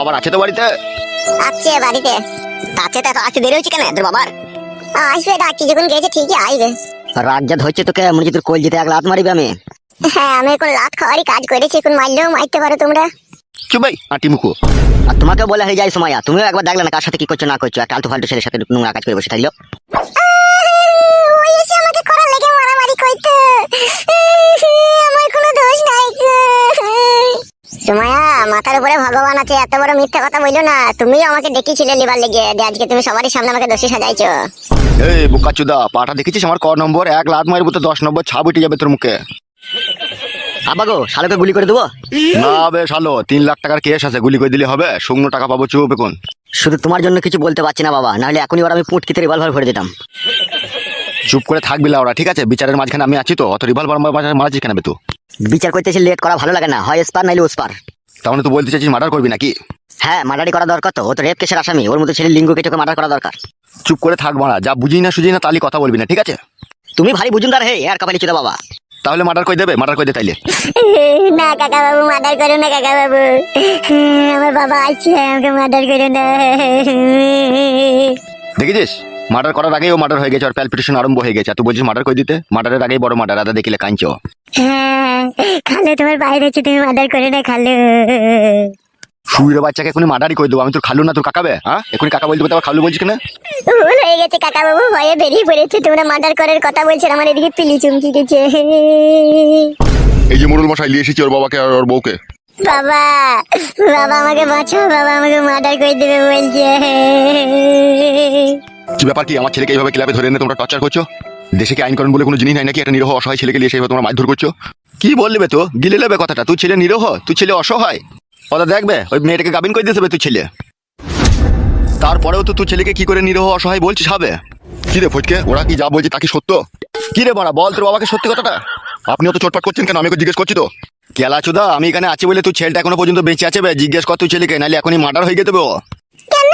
আবার আছে তো বাড়িতে? আসছে বাড়িতে। তাছে তা আসতে দেরি হচ্ছে কেন তোর বাবার? আসবে ডাকি যখন গেছে ঠিকই আসবে। রাত যা ধরছে তোকে মনে হচ্ছে তোর কোল যেতে এক লাত মারিবে আমি। হ্যাঁ আমি এখন লাত খাওয়ারই কাজ করেছি এখন মারলেও মারতে পারো তোমরা। চুপ ভাই আটি মুখো আর তোমাকে বলে হয়ে যায় সময় তুমিও একবার দেখলে না কার সাথে কি করছ না করছ একটা আলতু ফালতু ছেলের সাথে নোংরা কাজ করে বসে থাকল। মিথ্যা কথা বলল না তুমিও আমাকে ডেকেছিলে লিবার লেগে। যে আজকে তুমি সবারই সামনে আমাকে দোষী সাজাইছো। এই বোকাচুদা পাটা দেখেছিস আমার ক নম্বর? এক লাত মারবো তো দশ নম্বর ছাপ উঠে যাবে তোর মুখে। আবাগো শালোকে গুলি করে দেবো? না বেশ ভালো তিন লাখ টাকার কেস আছে গুলি করে দিলে হবে শুকনো টাকা পাবো চুপ এখন। শুধু তোমার জন্য কিছু বলতে পারছি না বাবা নাহলে এখনই ওরা আমি পুটকিতে রিভলভার ভরে দিতাম। চুপ করে থাকবি ওরা ঠিক আছে? বিচারের মাঝখানে আমি আছি তো অত রিভলভার মারাছিস কেন বে তুই? বিচার করতে এসে লেট করা ভালো লাগে না হয় স্পার নাইলে ওসপার। তাহলে তুই বলতে চাইছিস মার্ডার করবি নাকি? হ্যাঁ মার্ডারি করা দরকার তো। ও তো রেপ কেসের আসামি। ওর মতো ছেলে লিঙ্গ কেটে মার্ডার করা দরকার। চুপ করে থাক মারা যা বুঝি না সুঝি না তাহলে কথা বলবি না ঠিক আছে? তুমি ভারী বুঝুনদার হে আর কপালি চুদা বাবা। তাহলে মার্ডার করে দেবে মার্ডার করে দে তাইলে। না কাকা বাবু মার্ডার করো না কাকা বাবু আমার বাবা আছে আমাকে মার্ডার করো না। দেখেছিস মার্ডার করার আগেই ও মার্ডার হয়ে গেছে আর প্যালপিটেশন আরম্ভ হয়ে গেছে। তুই বলছিস মার্ডার করে দিতে? মার্ডারের আগেই বড় মার্ডার আদা দেখিলে কাঁদছো। হ্যাঁ খালো তোমার বাইরে আছে তুমি মার্ডার করে না খালো। শুয়ের বাচ্চাকে এখনই মার্ডারই করে দেবো। আমি তোর খালু না তোর কাকাবে হ্যাঁ? এখনই কাকা বলতে আবার খালু বলছিস কেন? ভুল হয়ে গেছে কাকা বাবু ভয়ে বেরিয়ে পড়েছে। তোমরা মার্ডার করার কথা বলছেন আমার এদিকে পিলি চুমকি গেছে এই যে মোড়ল মশাই নিয়ে এসেছি ওর বাবাকে আর ওর বউকে। বাবা বাবা আমাকে বাঁচাও বাবা আমাকে মার্ডার করে দেবে বলছে। কি ব্যাপার কি? আমার ছেলেকে এইভাবে ক্লাবে ধরে এনে তোমরা টর্চার করছ? দেশে কি আইন আইনকরণ বলে কোনো জিনিস নাই নাকি? একটা নিরহ অসহায় ছেলেকে নিয়ে সেইভাবে তোমরা মারধর করছ? কি বললি তো? গিলে নেবে কথাটা। তুই ছেলে নিরহ? তুই ছেলে অসহায়? ওটা দেখবে? ওই মেয়েটাকে গাবিন করে হবে তুই ছেলে। তারপরেও তো তুই ছেলেকে কি করে নিরহ অসহায় বলছিস হবে? কি রে ফটকে? ওরা কি যা বলছে তা কি সত্য? কি রে বড়া বল তোর বাবাকে সত্যি কথাটা? আপনি অত চটপট করছেন কেন? আমি জিজ্ঞেস করছি তো। কেলা চুদা আমি এখানে আছি বলে তুই ছেলেটা এখনও পর্যন্ত বেঁচে আছে বে? জিজ্ঞেস কর তুই ছেলেকে নাহলে এখনই মার্ডার হয়ে। কেন?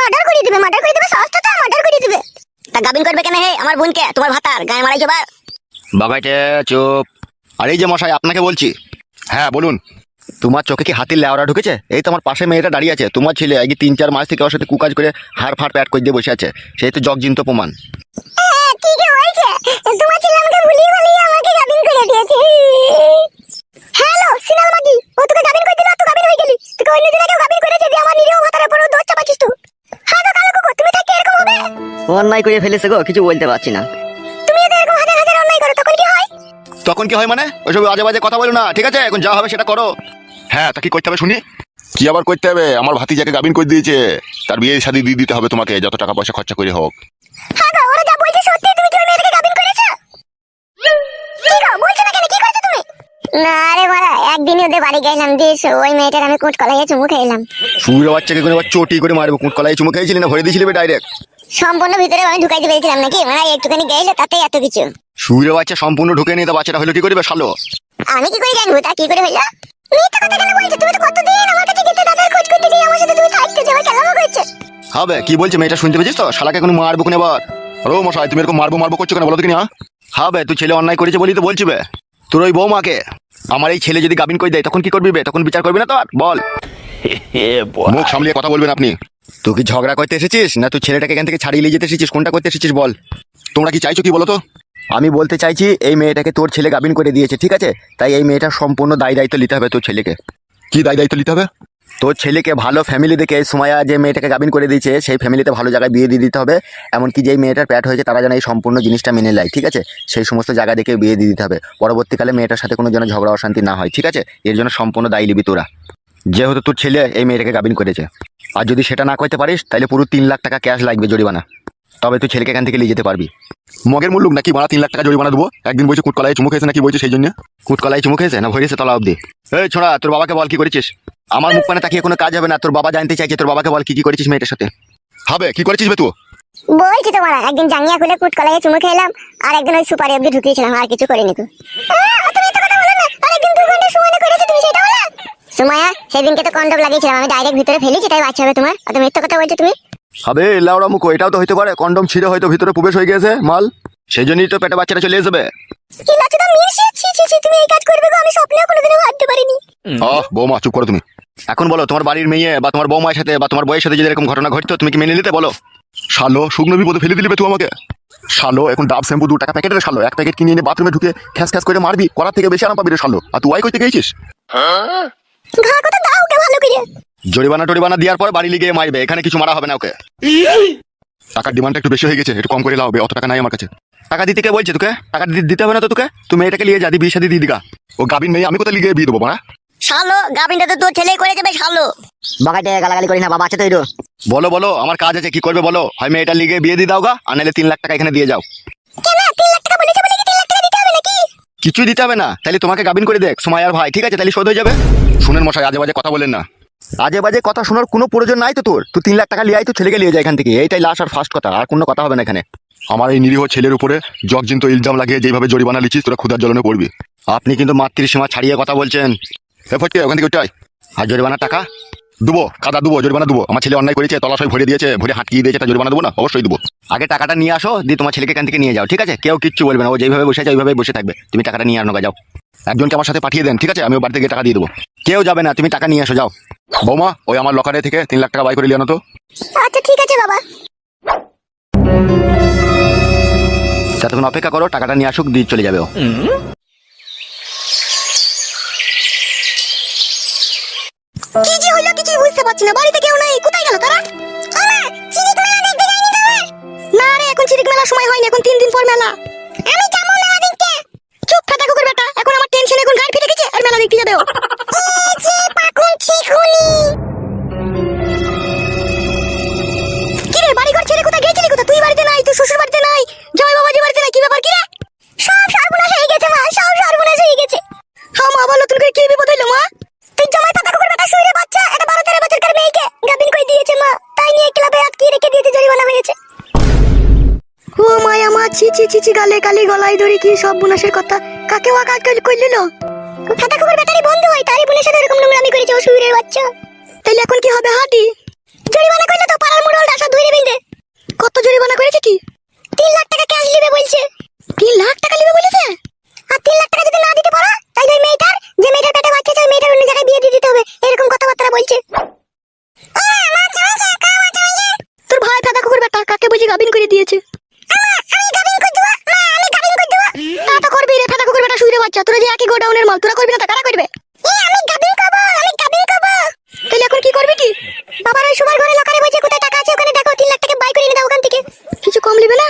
মার্ডার করে দিবে মার্ডার করে দিবে সস্তা তো মার্ডার করে দিবে। তা গাবিন করবে কেন হে আমার বোনকে? তোমার ভাতার গায়ে মারাইছো বার বাবাইটে চুপ। আর এই যে মশাই আপনাকে বলছি। হ্যাঁ বলুন। তোমার চোখে কি হাতির লেওরা ঢুকেছে? এই তো আমার পাশে মেয়েটা দাঁড়িয়ে আছে। তোমার ছেলে আগে তিন চার মাস থেকে ওর সাথে কুকাজ করে হাড় ফাড় প্যাট করে দিয়ে বসে আছে। সেই তো জগজিন্ত প্রমাণ। ঠিকই বলছে। তোমার ছেলে আমাকে ভুলিয়ে ভুলিয়ে আমাকে গাবিন করে দিয়েছে। হ্যালো সিনাল মাগি ও তোকে গাবিন করে দিল তুই গাবিন হয়ে গেলি। তোকে অন্য দিন আগেও গাবিন করেছে দিয়ে আমার নিরীহ ভাতার উপর দোষ চাপাচ্ছিস তুই। হ্যাঁ গো কালো কুকুর তুমি থাকতে এরকম হবে? অন্যায় করে ফেলেছে গো কিছু বলতে পারছি না। তুমি যদি এরকম হাজার হাজার অন্যায় করো তখন কি হয়? তখন কি হয় মানে? ওইসব আজে বাজে কথা বলো না ঠিক আছে? এখন যা হবে সেটা করো। হ্যাঁ তা কি করতে হবে শুনি? কি আবার করতে হবে? আমার ভাতিজাকে গাবিন করে দিয়েছে। তার বিয়ে শাদি দিয়ে দিতে হবে তোমাকে যত টাকা পয়সা খরচা করে হোক। হ্যাঁ গো ওরা যা বলছে সত্যি তুমি কি ওই মেয়েটাকে গাবিন করেছ? কি গো বলছো না কেন? কি করছ তুমি? না রে মারা একদিনই ওদের বাড়ি গেলাম দিয়ে ওই মেয়েটার আমি কুট কলাইয়ে চুমু খেলাম শুয়ে বাচ্চাকে কোনো চটি করে মারবো কুট কলাই চুমু খেয়েছিলি না? ভরে দিয়েছিলি ডাইরেক্ট সম্পূর্ণ ভিতরে আমি ঢুকাইতে পেরেছিলাম নাকি? মানে একটুখানি গেলে তাতেই এত কিছু। শুয়ে বাচ্চা সম্পূর্ণ ঢুকে নিয়ে তো বাচ্চাটা হলো কি করবে শালো? আমি কি করে জানব? তা কি করে হইল মিথ্যা কথা কেন বলছো তুমি তো কতদিন আমার কাছে গেতে দাদার খোঁজ করতে গিয়ে আমার সাথে তুমি থাকতে যাবে কেলামও করছ হবে কি বলছে মেয়েটা শুনতে পেয়েছিস তো শালাকে কোনো মারবো কোন এবার? আরও মশাই তুমি এরকম মারবো মারবো করছ কেন বলো তো কিনা? হবে তুই ছেলে অন্যায় করেছে বলি তো বলছি বে। তোর ওই বৌমাকে। আমার এই ছেলে যদি গাবিন করে দেয় তখন কি করবি বে? তখন বিচার করবি না তো আর? বল। মুখ সামলিয়ে কথা বলবেন আপনি। তুই কি ঝগড়া করতে এসেছিস? না তুই ছেলেটাকে এখান থেকে ছাড়িয়ে নিয়ে যেতে এসেছিস? কোনটা করতে এসেছিস বল? তোমরা কি চাইছো কি বলো তো? আমি বলতে চাইছি এই মেয়েটাকে তোর ছেলে গাবিন করে দিয়েছে ঠিক আছে? তাই এই মেয়েটার সম্পূর্ণ দায় দায়িত্ব নিতে হবে তোর ছেলেকে। কি দায় দায়িত্ব নিতে হবে? তোর ছেলেকে ভালো ফ্যামিলি দেখে সময়া যে মেয়েটাকে গাবিন করে দিয়েছে সেই ফ্যামিলিতে ভালো জায়গায় বিয়ে দিয়ে দিতে হবে। এমনকি যেই মেয়েটার প্যাট হয়েছে তারা যেন এই সম্পূর্ণ জিনিসটা মেনে নেয় ঠিক আছে? সেই সমস্ত জায়গা দেখে বিয়ে দিয়ে দিতে হবে। পরবর্তীকালে মেয়েটার সাথে কোনো যেন ঝগড়া অশান্তি না হয় ঠিক আছে? এর জন্য সম্পূর্ণ দায়ী নিবি তোরা। যেহেতু তোর ছেলে এই মেয়েটাকে গাবিন করেছে। আর যদি সেটা না করতে পারিস তাহলে পুরো তিন লাখ টাকা ক্যাশ লাগবে জরিমানা। তবে তুই ছেলেকে এখান থেকে নিয়ে যেতে পারবি। মগের মুল্লুক নাকি মারা তিন লাখ টাকা জরিমানা দেবো? একদিন বলছে কুটকলাই চুমুক হয়েছে নাকি বলছে সেই জন্য? কুটকলাই চুমুক খেয়েছে না ভরেছে তলা অব্দি? এই ছোড়া, তোর বাবাকে বল কি করেছিস? আমার মুখ পানে তাকিয়ে কোনো কাজ হবে না। তোর বাবা জানতে চাইছে, তোর বাবাকে বল কি কি করেছিস মেয়েটার সাথে? হবে, কি করেছিস তুই? বলছি তোমার একদিন জাঙ্গিয়া খুলে কুট কলাইয়ে চুমু খেলাম, আর একদিন ওই সুপারি অব্দি ঢুকিয়েছিলাম, আর কিছু করিনি তো সুমায়া সেদিনকে তো কন্ডম লাগিয়েছিলাম, আমি ডাইরেক্ট ভিতরে ফেলেছি, তাই বাচ্চা হবে তোমার। অত মিথ্যা কথা বলছো তুমি? হবে লাউড়া মুখো এটাও তো হইতে পারে। কন্ডম ছিঁড়ে হয়তো ভিতরে প্রবেশ হয়ে গেছে মাল। সেই জন্যই তো পেটে বাচ্চাটা চলে আসবে কি লাচুদা মির্শি ছি ছি ছি তুমি এই কাজ করবে গো আমি স্বপ্নেও কোনোদিনও ভাবতে পারিনি। আহ বৌমা চুপ করো তুমি। এখন বলো তোমার বাড়ির মেয়ে বা তোমার বৌমায়ের সাথে বা তোমার বইয়ের সাথে যদি এরকম ঘটনা ঘটতো তুমি কি মেনে নিতে বলো? শালো শুকনো বিপদে ফেলে দিলি বে তুই আমাকে। শালো এখন ডাব শ্যাম্পু দু টাকা প্যাকেটের শালো। এক প্যাকেট কিনে এনে বাথরুমে ঢুকে খ্যাস খ্যাস করে মারবি করার থেকে বেশি আরাম পাবি রে শালো। আর তুই ওয়াই করতে গেছিস ঘা কথা দাও ওকে ভালো করে জরিমানা টরিমানা দেওয়ার পর বাড়ি লিগে মারবে এখানে কিছু মারা হবে না ওকে। টাকার ডিমান্ডটা একটু বেশি হয়ে গেছে একটু কম করে লাও অত টাকা নাই আমার কাছে। টাকা দিতে কে বলছে তোকে? টাকা দিতে হবে না তো তোকে? তুমি এটাকে নিয়ে যা দি বিয়ে শাদি দিয়ে দিগা। ও গাবিন মেয়ে আমি কোথায় লিগে বিয়ে দেবো না শালো গাবিনটা তো তোর ছেলেই করে দেবে শালো। বাগাইতে গালাগালি করি না বাবা আছে তো এরো বলো বলো আমার কাজ আছে কি করবে বলো? হয় মেয়েটা লিগে বিয়ে দিয়ে দাও গা আর নাহলে তিন লাখ টাকা এখানে দিয়ে যাও। কেন? তিন লাখ টাকা বলেছে বলে কি তিন লাখ টাকা দিতে হবে নাকি? কিছুই দিতে হবে না তাহলে তোমাকে গাবিন করে দেখ সময় আর ভাই ঠিক আছে? তাহলে শোধ হয়ে যাবে। শুনেন মশাই আজে বাজে কথা বলেন না। আজে বাজে কথা শোনার কোনো প্রয়োজন নাই তো তোর? তুই তিন লাখ টাকা লিয়ে তো ছেলেকে নিয়ে যায় এখান থেকে। এইটাই লাস্ট আর ফার্স্ট কথা আর কোনো কথা হবে না এখানে। আমার এই নিরীহ ছেলের উপরে জগজিন্ত ইলজাম লাগিয়ে যেভাবে জরিমানা লিখিস তোরা ক্ষুদার জ্বলনে পড়বি। আপনি কিন্তু মাতৃসীমা ছাড়িয়ে কথা বলছেন। এ ফটকে ওখান থেকে ওটাই আর জরিমানার টাকা? দুবো কাদা দুবো জরিমানা দুবো। আমার ছেলে অন্যায় করেছে তলাশয় ভরে দিয়েছে ভরে হাঁকিয়ে দিয়েছে তা জরিমানা দেবো না? অবশ্যই দেবো। আগে টাকাটা নিয়ে আসো দিয়ে তোমার ছেলেকে এখান থেকে নিয়ে যাও ঠিক আছে? কেউ কিচ্ছু বলবে না ও যেভাবে বসে আছে ওইভাবে বসে থাকবে। তুমি টাকাটা নিয়ে আনো গা, যাও। একজনকে আমার সাথে পাঠিয়ে দেন ঠিক আছে? আমি ওর বাড়িতে গিয়ে টাকা দিয়ে দেবো। কেউ যাবে না তুমি টাকা নিয়ে আসো যাও। বৌমা ওই আমার লকারে থেকে তিন লাখ টাকা বাই করে লিয়ে আনো তো। আচ্ছা ঠিক আছে বাবা। ততক্ষণ অপেক্ষা করো টাকাটা নিয়ে আসুক দিয়ে চলে যাবে ও। কি যে হলো কিছু বুঝতে পারছি না। বাড়িতে কেউ নাই কোথায় গেল তারা? চিরিক মেলা দেখতে যায়নি তবে না রে এখন চিরিক মেলা সময় হয়নি এখন তিন দিন পর মেলা। ছি ছি গালে গলায় ধরি কি সব বুনাসের কথা? কাকে ওয়া কাজ কইলিল ফাটা কুকুর বেটারি বন্ধু হয় তারই বোনের সাথে এরকম নোংরামি করেছে ও বাচ্চা। তাইলে এখন কি হবে হাঁটি? জরিমানা করলে তো পাড়ার মুড়ল ডাসা ধুইরে বিন্দে কত জরিমানা করেছে কি? তিন লাখ টাকা ক্যাশ নিবে বলছে। তিন লাখ টাকা নিবে বলেছে? আর তিন লাখ টাকা যদি না দিতে পারো তাহলে ওই মেয়েটার যে মেয়েটার পেটে বাচ্চা আছে ওই মেয়েটার অন্য জায়গায় বিয়ে দিয়ে দিতে হবে এরকম কথাবার্তা বলছে। তোর ভাই ফাটা কুকুর বেটা কাকে বুঝি গাবিন করে দিয়েছে তা তো করবি রে ফাটা বাচ্চা তোরা যে একই গোডাউনের মাল তোরা করবি না তা? কারা করবে? আমি গাবিন করব আমি গাবিন করব তাহলে এখন কি করবি কি? বাবার ওই সুপার ঘরে লকারে বসে কোথায় টাকা আছে ওখানে দেখো তিন লাখ টাকা বাই করে এনে দাও ওখান থেকে কিছু কম নেবে না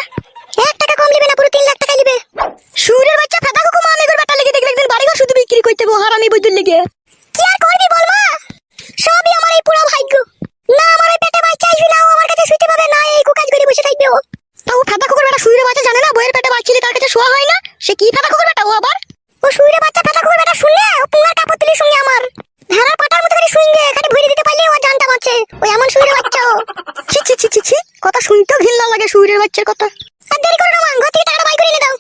এক টাকা কম নেবে না পুরো তিন লাখ টাকা নেবে সুরের বাচ্চা ফাটা কুকুর মা মেঘর বেটা লেগে দেখলে একদিন বাড়িঘর শুধু বিক্রি করতে বো হারামি বৈদ্যুৎ লেগে কি আর করবি বল মা সবই আমার এই পুরো ভাগ্য না আমার ওই পেটে বাচ্চা আসবে না ও আমার কাছে শুতে পাবে না এই কুকাজ করে বসে থাকবে ও তা ও ফাটা কুকুর বেটা শুয়ে বাচ্চা জানে না বইয়ের পেটে বাচ্চিলি তার কাছে শোয়া হয় না সে কি ফাটা কুকুর বেটা ও আবার ও শুয়ে বাচ্চা ফাটা কুকুর বেটা শুনলে ও পুঙ্গার কাপড় তুলি সঙ্গে আমার ভেড়ার পাটার মতো করে শুইঙ্গে খালি ভরে দিতে পারলে ও জানটা বাঁচে ও এমন শুয়ের বাচ্চা ও। ছি ছি ছি ছি ছি। কথা শুনতেও ঘিল্লা লাগে শুয়ের বাচ্চার কথা। আর দেরি করো না মা, ঘর থেকে টাকাটা বাই করে এনে দাও।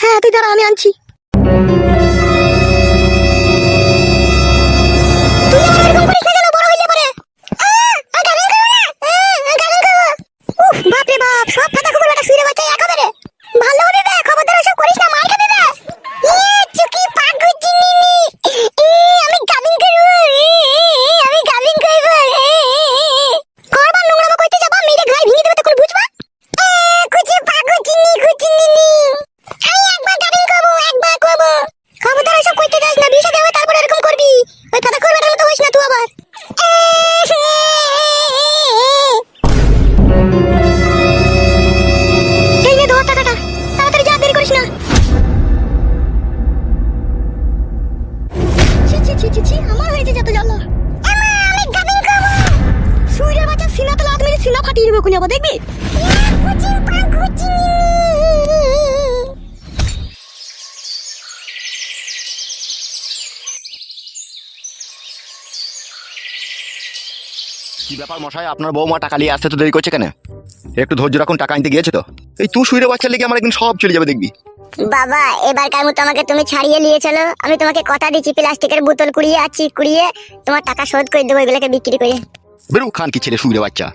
হ্যাঁ তুই দাঁড়া, আমি আনছি। কি ব্যাপার মশাই? আপনার বৌমা টাকা নিয়ে আসতে তো দেরি করছে কেন? একটু ধৈর্য রাখুন টাকা আনতে গিয়েছে তো। এই তুই শুয়ে বাচ্চা লেগে আমার একদিন সব চলে যাবে দেখবি। বাবা এবারকার মতো আমাকে তুমি ছাড়িয়ে নিয়ে চলো। আমি তোমাকে কথা দিচ্ছি প্লাস্টিকের বোতল কুড়িয়ে আছি কুড়িয়ে তোমার টাকা শোধ করে দেবো এগুলোকে বিক্রি করে। বেরু খান কি ছেলে শুয়ে বাচ্চা।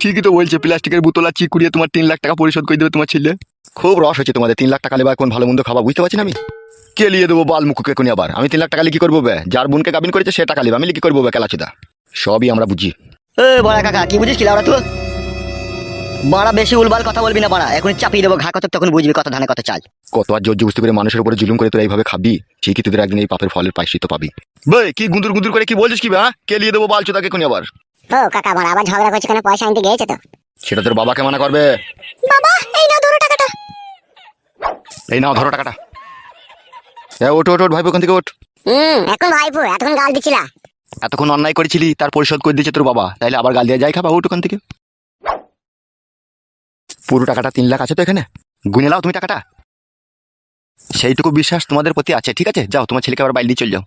ঠিকই তো বলছে প্লাস্টিকের বোতল আর কুড়িয়ে তোমার তিন লাখ টাকা পরিশোধ করে দেবে তোমার ছেলে। খুব রস হচ্ছে তোমাদের তিন লাখ টাকা নেবা এখন ভালো মন্দ খাবা বুঝতে পারছি না আমি? কে লিয়ে দেবো বাল মুখকে কোনি আবার? আমি তিন লাখ টাকা কি করব বে যার বোনকে গাবিন করেছে সে টাকা লিবে আমি কি করব বে কেলাচুদা। সবই আমরা বুঝি। এ বড়া কাকা কি বুঝিস কি লাউরা তুই? বাড়া বেশি উলবাল কথা বলবি না বাড়া এখন চাপিয়ে দেবো ঘা কত তখন বুঝবি কত ধানে কত চাল। কত আর জোর বুঝতে পেরে মানুষের উপরে জুলুম করে তোরা এইভাবে খাবি? ঠিকই তোদের একদিন এই পাপের ফলের পাইছিত পাবি। বে কি গুন্দুর গুন্দুর করে কি বলছিস কি বে, হ্যাঁ? কে লিয়ে দেবো বাল চোদাকে কোনি আবার। ও কাকা বড় আবার ঝগড়া করছে কেন? পয়সা আনতে গিয়েছে তো। সেটা তোর বাবাকে মানা করবে। বাবা এই নাও ধরো টাকাটা। এই নাও ধরো টাকাটা। এ ওঠ ওঠ ওঠ ভাইপো ওখান থেকে ওঠ। হুম এখন ভাইপো এতক্ষণ গাল দিছিলা। এতক্ষণ অন্যায় করেছিলি তার পরিশোধ করে দিয়েছে তোর বাবা। তাইলে আবার গাল দিয়ে যাই খাবা ওঠ ওখান থেকে? পুরো টাকাটা তিন লাখ আছে তো এখানে? গুনে নাও তুমি টাকাটা। সেইটুকু বিশ্বাস তোমাদের প্রতি আছে ঠিক আছে? যাও তোমার ছেলেকে আবার বাইরে চলে যাও।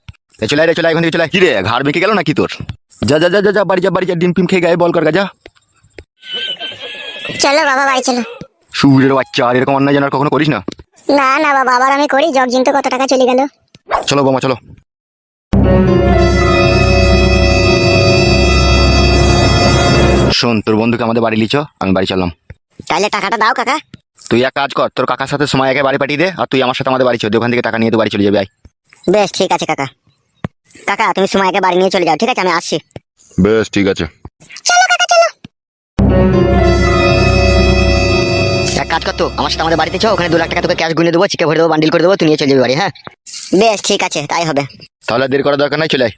চলে রে চলে এখান থেকে চলে। কি রে ঘাড় বেঁকে গেল নাকি তোর? যা যা যা যা, যা বাড়ি যা বাড়ি যা ডিম ফিম খেয়ে গায়ে বল কর যা। চলো বাবা বাড়ি চলো। সুরের বাচ্চা আর এরকম অন্যায় যেন আর কখনো করিস না? না না বাবা আবার আমি করি জগ জিনতে কত টাকা চলে গেল। চলো বোমা চলো। শোন তোর বন্ধুকে আমাদের বাড়ি লিচ আমি বাড়ি চললাম। তাহলে টাকাটা দাও কাকা। তুই এক কাজ কর তোর কাকার সাথে সময় একে বাড়ি পাঠিয়ে দে আর তুই আমার সাথে আমাদের বাড়ি চল ওখান থেকে টাকা নিয়ে তো বাড়ি চলে যাবে আয়। বেশ ঠিক আছে কাকা। কাকা তুমি সময়কে বাড়ি নিয়ে চলে যাও ঠিক আছে? আমি আসছি। বেশ ঠিক আছে। চলো কাকা চলো। এক কাজ কর তো আমার সাথে আমাদের বাড়িতে চো ওখানে দু লাখ টাকা তোকে ক্যাশ গুনে দেবো চিকে ভরে দেবো বান্ডিল করে দেবো তুই নিয়ে চলে যাবি বাড়ি হ্যাঁ? বেশ ঠিক আছে তাই হবে। তাহলে দেরি করার দরকার নাই চলে আয়।